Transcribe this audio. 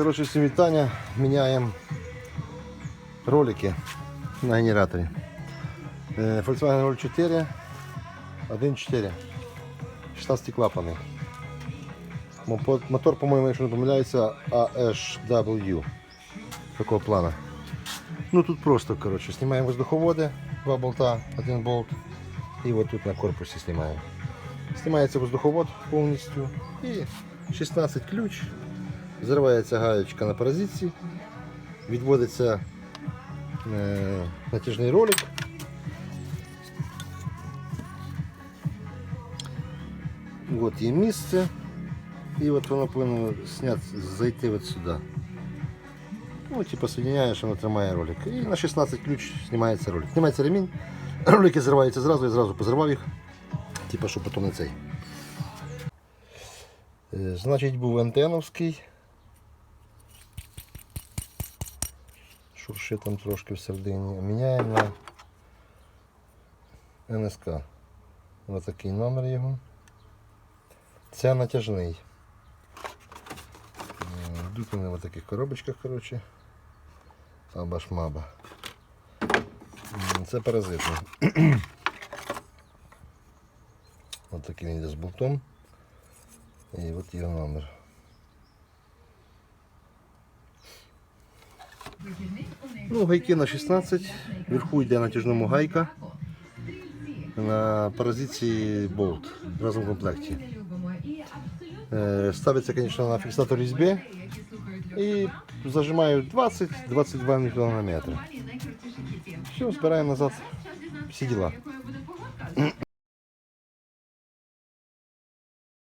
Коротше, всім вітання. Міняємо ролики на генераторі. Е, Volkswagen 04 1.4 16 клапани. Мотор, по-моєму, якщо не помиляюся, AHW такого плана. Ну тут просто, коротше, знімаємо воздуховоди, два болта, один болт. І от тут на корпусі знімаємо. Знімається воздуховод повністю і 16 ключ. Зривається гаєчка на паразитці, відводиться е, натяжний ролик. От є місце. І от воно повинно зняти, зайти от сюди. Ну, типу, соединяєш, воно тримає ролик. І на 16 ключ знімається ролик. Знімається ремінь, ролики зриваються зразу, я зразу позривав їх, типу, щоб потім не цей. Е, Значить, був антеновський. Шурши там трошки всередині. Міняємо на НСК. Ось такий номер його. Це натяжний. Е, Йдуть вони в таких коробочках, коротше. Аба-шмаба. М, Це паразитний. Ось такий він йде з болтом. І от його номер. Ну, гайки на 16, вверху йде натяжному гайка, на паразиці болт в разом комплекті. Е, Ставиться, звісно, на фіксатор різьби і зажимаю 20-22 мікрометри. Все, збираємо назад всі діла.